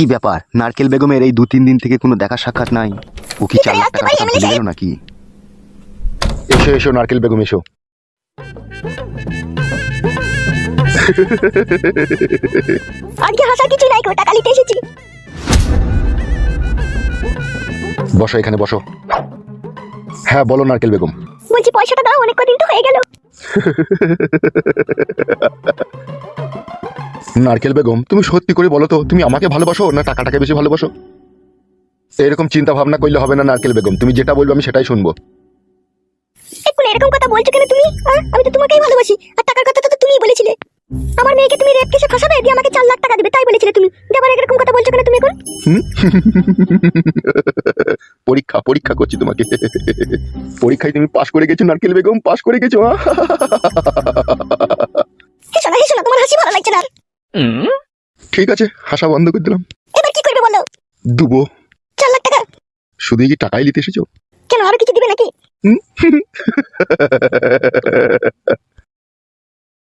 কি ব্যাপার? নারকেল বেগমের এই দু তিন দিন থেকে কোনো দেখা সাক্ষাৎ নাই। ও কি চার লাখ টাকা ভুলে গেল নাকি? এসো এসো নারকেল বেগম এসো। আজকে হাসার কিছু নাই টাকা এসেছি। বসো এখানে বসো। হ্যাঁ বলো নারকেল বেগম। বলছি পয়সাটা দাও অনেক কদিন তো হয়ে গেল। নারকেল বেগম তুমি সত্যি করে বলো তো তুমি আমাকে ভালোবাসো না টাকাটাকে বেশি ভালোবাসো? এরকম চিন্তা ভাবনা করলে হবে না নারকেল বেগম তুমি যেটা বলবে আমি সেটাই শুনব। এখন এরকম কথা বলছো কেন তুমি? হ্যাঁ? আমি তো তোমাকেই ভালোবাসি আর টাকার কথা তো তুমিই বলেছিলে। আমার মেয়েকে তুমি রেপ কেসে ফাঁসাবে? দিয়ে আমাকে চার লাখ টাকা দেবে তাই বলেছিলে তুমি। দিয়ে আবার এরকম কথা বলছো কেন তুমি এখন? পরীক্ষা পরীক্ষা করছি তোমাকে। পরীক্ষায় তুমি পাশ করে গেছো নারকেল বেগম পাশ করে গেছো আহ! হেসো না হেসো তোমার হাসি ভালো লাগছে না। ঠিক আছে হাসা বন্ধ করে দিলাম। এবার কি করবে বলো? দুবো। চার লাখ টাকা। শুধু কি টাকাই নিতে এসেছ? কেন আরও কিছু দিবে নাকি?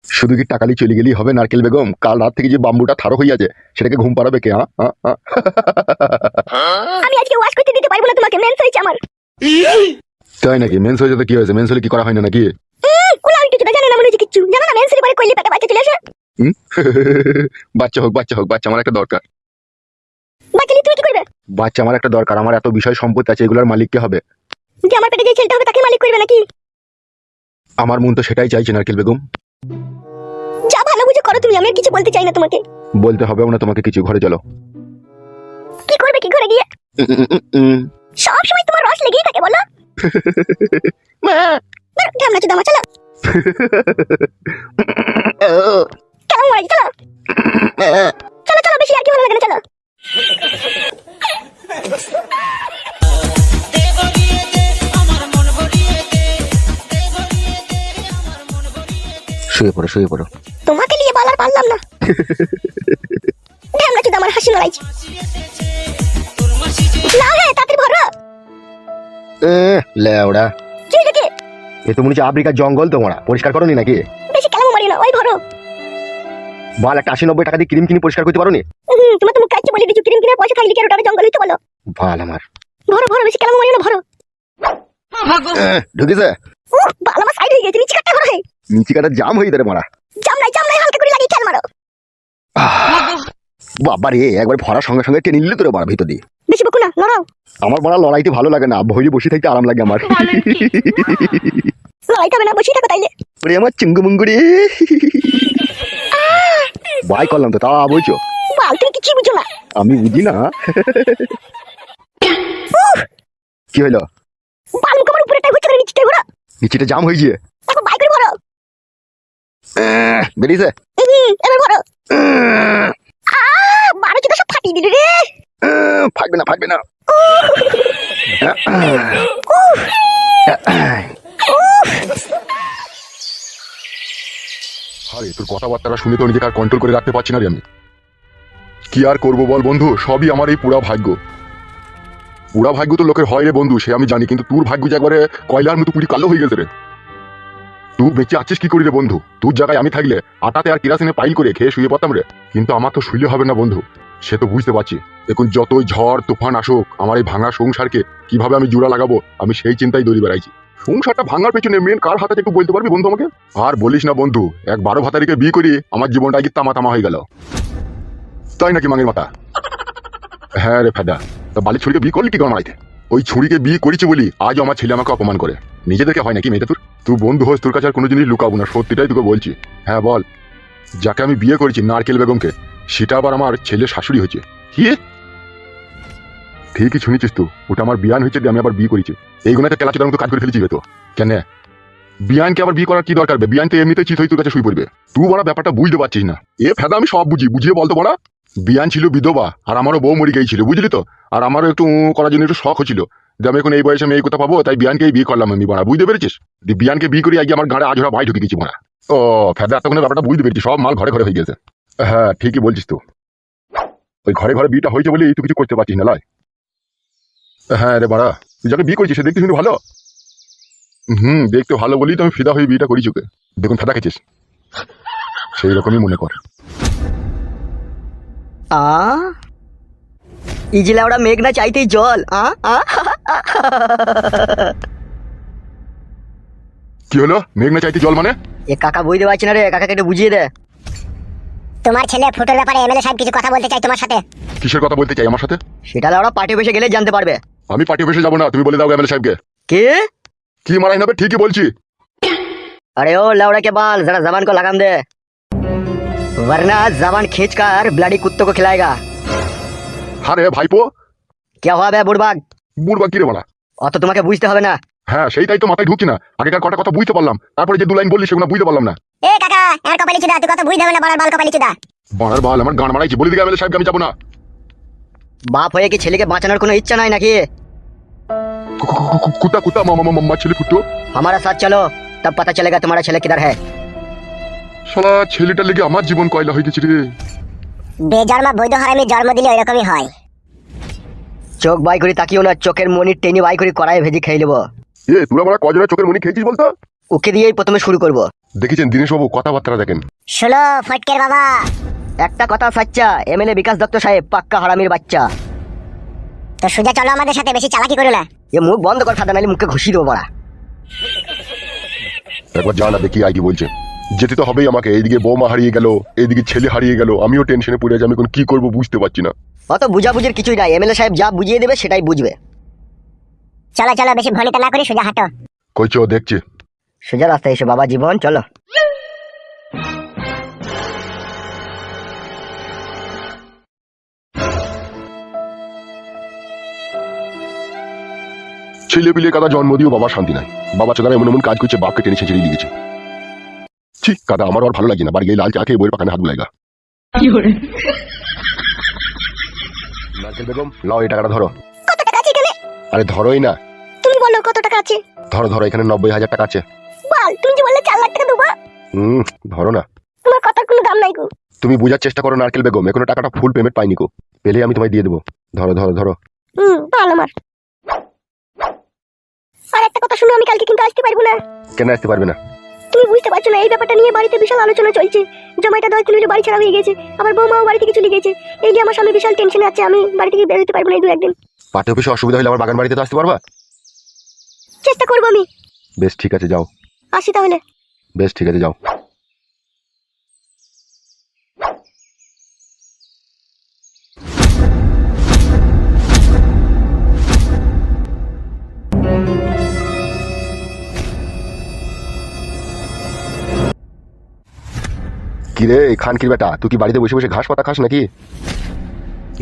শুধু কি টাকালি চলে গেলেই হবে নারকেল বেগম? কাল রাত থেকে যে বাম্বুটা থারো হয়ে আছে সেটাকে ঘুম পাড়াবে কে হ্যাঁ? হ্যাঁ, হ্যাঁ? আমি আজকে ওয়াশ করতে দিতে পারব না তোমাকে মেন্স হয়েছে আমার। তাই নাকি? মেন্স হয়ে যেতে কি হয়েছে? মেন্স হলে কি করা হয় না নাকি ওলা আমি কিছু জানে না মনে হচ্ছে কিচ্ছু জানো না মেন্স পরে কইলে পেটে বাচ্চা চলে আসে হুম? বাচ্চা হোক বাচ্চা হোক বাচ্চা আমার একটা দরকার। বাচ্চা নিয়ে তুমি কি করবে? বাচ্চা আমার একটা দরকার আমার এত বিষয় সম্পত্তি আছে এগুলোর মালিক কে হবে? যে আমার পেটে যে ছেলেটা হবে তাকে মালিক করবে নাকি? আমার মন তো সেটাই চাইছে নারকেল বেগম। যা ভালো বুঝে করো তুমি আমি আর কিছু বলতে চাই না তোমাকে। বলতে হবে না তোমাকে কিছু ঘরে চলো। কি করবে কি করে গিয়ে। সব সময় তোমার রস লেগেই থাকে বলো। ঢামনা চুদামা চলো। চলো। চলো চলো বেশি আর কি ভালো লাগে না চলো। শুয়ে পড়ো শুয়ে পড়ো। তোমাকে নিয়ে বলার পারলাম না। ঢামনা চুদা আমার হাসি লড়াইছে না হ্যাঁ তাড়াতাড়ি ভরো এ, লেওড়া। কি এ তো মনে হচ্ছে আফ্রিকার জঙ্গল তোমরা। পরিষ্কার করো নাকি? বেশি কেলামো মারি না ওই ভরো বাল একটা আশি নব্বই টাকা দিয়ে ক্রিম কিনে পরিষ্কার করতে পারো নি তোমার তো মুখ বলে দিচ্ছি ক্রিম কিনে পয়সা থাকলে কি আর ওটা জঙ্গল হইতে বলো। ভালো আমার। ভরো ভরো বেশি কেলামো না ভরো। ঢুকেছে? উহ বাল আমার সাইড হয়ে গেছে নিচে কাটতে ভরো নিচি কাটা জাম হয়ে মারা। জাম নাই জাম নাই হালকা করে লাগিয়ে খেল মারো। বাবা রে একবার ভরার সঙ্গে সঙ্গে টেনে নিলে তোরে মারা ভিতর দিয়ে। বেশি বকু না লড়াও আমার মারা লড়াইতে ভালো লাগে না ভইলে বসে থাকতে আরাম লাগে আমার। লড়াইতে হবে না বসেই থাকো তাইলে। ওরে আমার চিঙ্গু বাই করলাম তো তা বলছো? বাল তুমি কিছুই বুঝো না। আমি বুঝি না। কি হইল বাল মুখ আমার উপরেটাই হচ্ছে নিচে ঘোরা নিচেটা জাম হয়েছে। এখন বাই করে আহ, বেরিয়েছে। এবার আহ বারো চোদ্দ সব ফাটিয়ে দিলি রে। ফাটবে না ফাটবে না। আরে, তোর কথাবার্তা শুনে তো নিজেকে আর কন্ট্রোল করে রাখতে পারছি না রে আমি। কি আর করব বল বন্ধু? সবই আমার এই পুরা ভাগ্য। পুরা ভাগ্য তো লোকের হয় রে বন্ধু, সে আমি জানি, কিন্তু তোর ভাগ্য যে একবারে কয়লার মতো পুরি কালো হয়ে গেছে রে। তুই বেঁচে আছিস কি করি রে বন্ধু? তোর জায়গায় আমি থাকলে আটাতে আর কিরাসিনে পাইল করে খেয়ে শুয়ে পড়তাম রে। কিন্তু আমার তো শুইলে হবে না বন্ধু, সে তো বুঝতে পারছি। দেখুন, যতই ঝড়, তুফান আসুক, আমার এই ভাঙা সংসারকে কীভাবে আমি জোড়া লাগাবো, আমি সেই চিন্তাই দৌড়ি বেড়াইছি। সংসারটা ভাঙার পেছনে মেন কার হাতে একটু বলতে পারবি বন্ধু আমাকে? আর বলিস না বন্ধু, এক বারো ভাতারিকে বিয়ে করি আমার জীবনটা কি তামা তামা হয়ে গেল। তাই নাকি মাঙের মাথা? হ্যাঁ রে ফেদা, তা বালি ছুরিকে বিয়ে করলি কি করে মারাইতে ওই ছুরিকে বিয়ে করেছি বলি আজও আমার ছেলে আমাকে অপমান করে। নিজেদেরকে হয় নাকি মেয়েটা তোর? তুই বন্ধু হোস, তোর কাছে আর কোনো জিনিস লুকাবো না, সত্যিটাই তোকে বলছি। হ্যাঁ বল, যাকে আমি বিয়ে করেছি নারকেল বেগমকে, সেটা আবার আমার ছেলে শাশুড়ি হয়েছে। কি? ঠিকই শুনেছিস তো, ওটা আমার বিয়ান হয়েছে আমি আবার বিয়ে করেছি। এই গুণাতে তেলা চোদার মতো কাজ করে ফেলেছি তো। কেন? বিয়ানকে আবার বিয়ে করার কি দরকার বিয়ান তো এমনিতে চিত হয়ে তোর কাছে শুয়ে পড়বে। তুই বড় ব্যাপারটা বুঝতে পারছিস না। এ ফেদা আমি সব বুঝি। বুঝিয়ে বলতো বড়া। বিয়ান ছিল বিধবা, আর আমারও বউ মরি গিয়েছিল, বুঝলি তো? আর আমারও একটু করার জন্য একটু শখ হচ্ছিল। যে আমি এখন এই বয়সে আমি এই কথা পাবো তাই বিয়ানকেই বিয়ে করলাম আমি বড়া। বুঝতে পেরেছিস? বিয়ানকে বিয়ে করে আগে আমার গাড়ে আজরা ভাই ঢুকে গেছি বড়া। ও, ফেদা এতক্ষণে ব্যাপারটা বুঝতে পেরেছি সব মাল ঘরে ঘরে হয়ে গেছে। হ্যাঁ ঠিকই বলছিস তো। ওই ঘরে ঘরে বিয়েটা হয়েছে বলেই তুই কিছু করতে পারছিস না, লাই। হ্যাঁ রে বাড়া তুই যাকে বিয়ে করেছিস সে দেখতে শুনে ভালো? হুম দেখতে ভালো বলেই তো আমি ফিদা হয়ে বিয়েটা করেছি ওকে। দেখুন ফেদা খেছিস সেই রকমই মনে কর। আ? ইজিলা ওরা মেঘ না চাইতেই জল আ? আ? কি হলো? মেঘ না চাইতে জল মানে? এ কাকা বুঝতে পারছি না রে কাকাকে একটু বুঝিয়ে দে। তোমার ছেলে ফুটোর ব্যাপারে এমএলএ সাহেব কিছু কথা বলতে চাই তোমার সাথে? কিসের কথা বলতে চাই আমার সাথে? সেটা ওরা পার্টি বসে গেলে জানতে পারবে। আমি পার্টি অফিসে যাবো না তুমি বলে দাও এমএলএ সাহেবকে কে কি মারাই নেবে ঠিকই বলছি अरे ओ लौड़ा के बाल जरा जबान को लगाम दे वरना जबान खींच कर ब्लडी कुत्तों को खिलाएगा হ্যাঁ রে ভাইপো क्या हुआ बे बुड़बाग বুড়বা কি রে বলা অত তোমাকে বুঝতে হবে না হ্যাঁ সেইটাই তো মাথায় ঢুকছি না আগেকার কটা কথা বুঝতে পারলাম তারপরে যে দু লাইন বললি সেগুলো বুঝতে পারলাম না এ কাকা এর কপালি চুদা তুই কত বুঝ দেবে না বড় বাল কপালি চুদা বাড়ার বাল আমার গান মারাইছি বলে দিকে এমএলএ সাহেবকে আমি যাবো না বাপ হয়ে কি ছেলেকে বাঁচানোর কোনো ইচ্ছা নাই নাকি কু- কু- কু- কু- কুত্তা কুত্তা মামা মামা ছেলে ফুটো हमारा साथ चलो तब पता चलेगा तुम्हारा छेले किधर है শালা ছেলেটার লেগে আমার জীবন কয়লা হয়ে গেছে রে বেজন্মা বৈধ হারামি জন্ম দিলে ওইরকমই হয় চোখ বাই করে তাকিও না চোখের মনি টেনে বাই করে কড়াই ভেজে খেয়ে নেবো এ তোরা আমার কজনের চোখের মনি খেয়েছিস বলতো ওকে দিয়েই প্রথমে শুরু করব দেখেছেন দিনেশ বাবু কথাবার্তা দেখেন শুনো ফটকের বাবা একটা কথা সাচ্চা এমএলএ বিকাশ দত্ত সাহেব পাক্কা হারামির বাচ্চা। তো সোজা চলো আমাদের সাথে বেশি চালাকি করো না। এ মুখ বন্ধ কর সাদা নাহলে মুখে ঘুষি দেবো বড়া। একবার জানা দেখি আইডি বলছে। যেতে তো হবেই আমাকে এইদিকে বৌমা হারিয়ে গেল এইদিকে ছেলে হারিয়ে গেল আমিও টেনশনে পড়ে আছি আমি এখন কি করব বুঝতে পারছি না। অত বুঝাবুঝির কিছুই নাই এমএলএ সাহেব যা বুঝিয়ে দেবে সেটাই বুঝবে। চলো চলো বেশি ভনিতা না করি সোজা হাঁটো। কইছো দেখছি। সোজা রাস্তায় এসো বাবা জীবন চলো। ছেলে পিলে কাদা জন্ম দিয়েও বাবার শান্তি নাই। বাবা চোদারা এমন এমন কাজ করছে বাপকে টেনে ছেঁচড়ে লিখেছে ঠিক কাদা আমার আর ভালো লাগে না বাড়ি গিয়ে লাল চা খেয়ে বইয়ের পাখানে হাত বুলাইগা নারকেল বেগম লাও এই টাকাটা ধরো। কত টাকা আছে এখানে? আরে ধরোই না। তুমি বলো কত টাকা আছে? ধরো ধরো এখানে নব্বই হাজার টাকা আছে। বল তুমি যে বললে চার লাখ টাকা দেবো হুম ধরো না। তোমার কথার কোনো দাম নাই গো। তুমি বোঝার চেষ্টা করো নারকেল বেগম এখনও টাকাটা ফুল পেমেন্ট পাইনি কো পেলে আমি তোমায় দিয়ে দেবো। ধরো ধরো ধরো। হুম ভালো আমার। কথা শুনো আমি কালকে কিন্তু আসতে পারব না। কেন আসতে পারবে না? তুমি বুঝতে পারছ না এই ব্যাপারটা নিয়ে বাড়িতে বিশাল আলোচনা চলছে। জমাইটা দশ দিন হলো বাড়ি ছাড়া হয়ে গেছে। আবার বৌমাও বাড়ি থেকে চলে গেছে। এই নিয়ে আমার স্বামী বিশাল টেনশনে আছে আমি বাড়ি থেকে বেরোতে পারব না এই দু একদিন। পাঠে অফিসে অসুবিধা হলে আমার বাগান বাড়িতে তো আসতে পারবা? চেষ্টা করব আমি। বেশ ঠিক আছে যাও। আসি তাহলে। বেশ ঠিক আছে যাও। কিরে খানকির বেটা তুই কি বাড়িতে বসে বসে ঘাস পাতা খাস নাকি?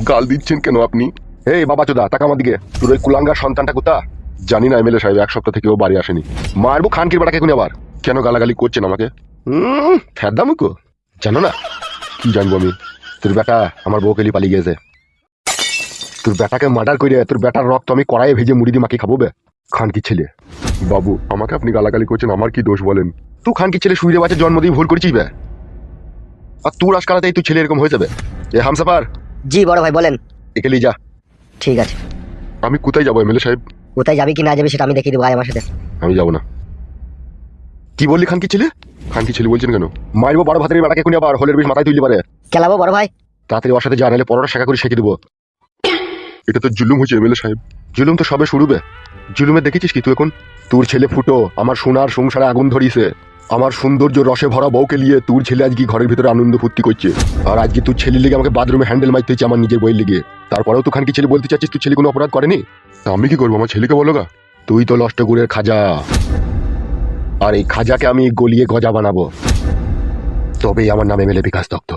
গাল দিচ্ছেন কেন আপনি? এই বাবা চোদা টাকা আমার দিকে। তোর ওই কুলাঙ্গার সন্তানটা কোথা জানি না এমএলএ সাহেব এক সপ্তাহ থেকে ও বাড়ি আসেনি। মারবো খানকির বেটাকে এখন আবার। কেন গালাগালি করছেন আমাকে? হুম ফেরদা মুখো জানো না কি জানব আমি? তোর বেটা আমার বউকেলি পালিয়ে গেছে। তোর বেটাকে মার্ডার করে তোর বেটার রক্ত আমি কড়াইয়ে ভেজে মুড়ি দিয়ে মাকে খাব বে। খানকি ছেলে। বাবু আমাকে আপনি গালাগালি করছেন আমার কি দোষ বলেন? তুই খানকি ছেলে শুয়ে বাচ্চা জন্ম দিয়ে ভুল করেছিস বে। আর তোর আজকালাতেই তুই ছেলে এরকম হয়ে যাবে। এ হামসাপার জি বড় ভাই বলেন। একেলি যা। ঠিক আছে। আমি কোথায় যাব এমএলএ সাহেব? কোথায় যাবি কি না যাবি সেটা আমি দেখিয়ে দেবো আয় আমার সাথে। আমি যাব না। কি বললি খানকি ছেলে? খানকি ছেলে বলছেন কেন? মারবো বড় ভাতের বেটাকে কোনি আবার হোলের বেশ মাথায় তুলতে পারে। খেলাবো বড় ভাই। তাড়াতাড়ি ওর সাথে যা নাহলে পরোটা শাখা করে শেখে দেবো। এটা তো জুলুম হয়েছে এমএলএ সাহেব। জুলুম তো সবে শুরুবে জুলুমে দেখেছিস কি তুই এখন? তোর ছেলে ফুটো আমার সোনার সংসারে আগুন ধরিয়েছে আমার সৌন্দর্য রসে ভরা বউকে নিয়ে তোর ছেলে আজকে ঘরের ভিতরে আনন্দ ফুর্তি করছে। আর আজকে তোর ছেলে লিগে আমাকে বাথরুমে হ্যান্ডেল মারতে হচ্ছে আমার নিজের বইয়ের লিগে। তারপরেও তুই খানকি ছেলে বলতে চাচ্ছিস তুই ছেলে কোনো অপরাধ করেনি? তা আমি কি করব? আমার ছেলেকে বলো গা। তুই তো লষ্ট গুড়ের খাজা। আর এই খাজাকে আমি গলিয়ে গজা বানাবো। তবেই আমার নামে মেলে বিকাশ দত্ত।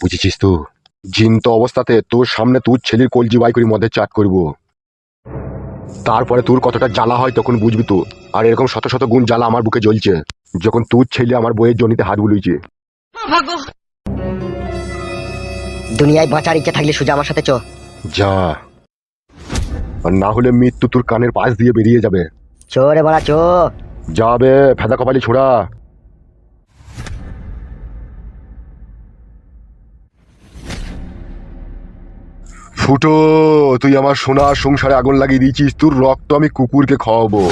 বুঝেছিস তুই জিন্ত অবস্থাতে তোর সামনে তোর ছেলের কলজি বাই করে মধ্যে চাট করব। তারপরে তোর কতটা জ্বালা হয় তখন বুঝবি তো। আর এরকম শত শত গুণ জ্বালা আমার বুকে জ্বলছে। যখন তোর ছেলে আমার বইয়ের জনিতে হাত বুলুইছে দুনিয়ায় বাঁচার ইচ্ছা থাকলে সোজা আমার সাথে চ। যা। আর না হলে মৃত্যু তোর কানের পাশ দিয়ে বেরিয়ে যাবে। চো রে বড়া চো যাবে ফেদা কপালি ছোড়া। ফুটো তুই আমার সোনার সংসারে আগুন লাগিয়ে দিয়েছিস তোর রক্ত আমি কুকুরকে খাওয়াবো।